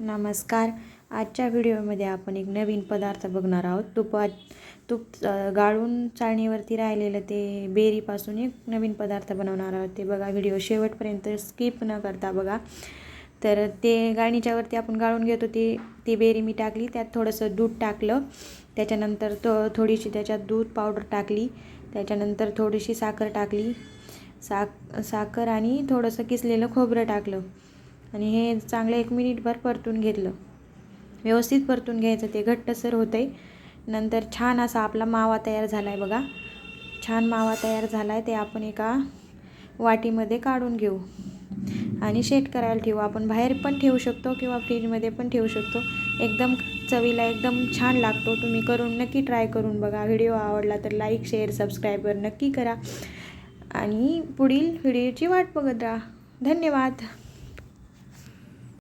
नमस्कार. आजच्या व्हिडिओमध्ये आपण एक नवीन पदार्थ बघणार आहोत. तुपात तूप गाळून चाळणीवरती राहिलेलं ते बेरीपासून एक नवीन पदार्थ बनवणार आहोत. ते बघा व्हिडिओ शेवटपर्यंत स्किप न करता बघा. तर ते गाळणीच्यावरती आपण गाळून घेतो. ते ती बेरी मी टाकली. त्यात थोडंसं दूध टाकलं. त्याच्यानंतर तो थोडीशी त्याच्यात दूध पावडर टाकली. त्याच्यानंतर थोडीशी साखर टाकली. साक साखर आणि थोडंसं किसलेलं खोबरं टाकलं. आणि हे चांगलं एक मिनिटभर परतून घेतलं. व्यवस्थित परतून घ्यायचं ते घट्टसर होतं आहे नंतर छान असा आपला मावा तयार झाला आहे बघा. छान मावा तयार झाला आहे ते आपण एका वाटीमध्ये काढून घेऊ. आणि शेट करायला ठेवू. आपण बाहेर पण ठेवू शकतो किंवा फ्रीजमध्ये पण ठेवू शकतो. एकदम चवीला एकदम छान लागतो. तुम्ही करून नक्की ट्राय करून बघा. व्हिडिओ आवडला तर लाईक शेअर सबस्क्राईबर नक्की करा. आणि पुढील व्हिडिओची वाट बघत राहा. धन्यवाद.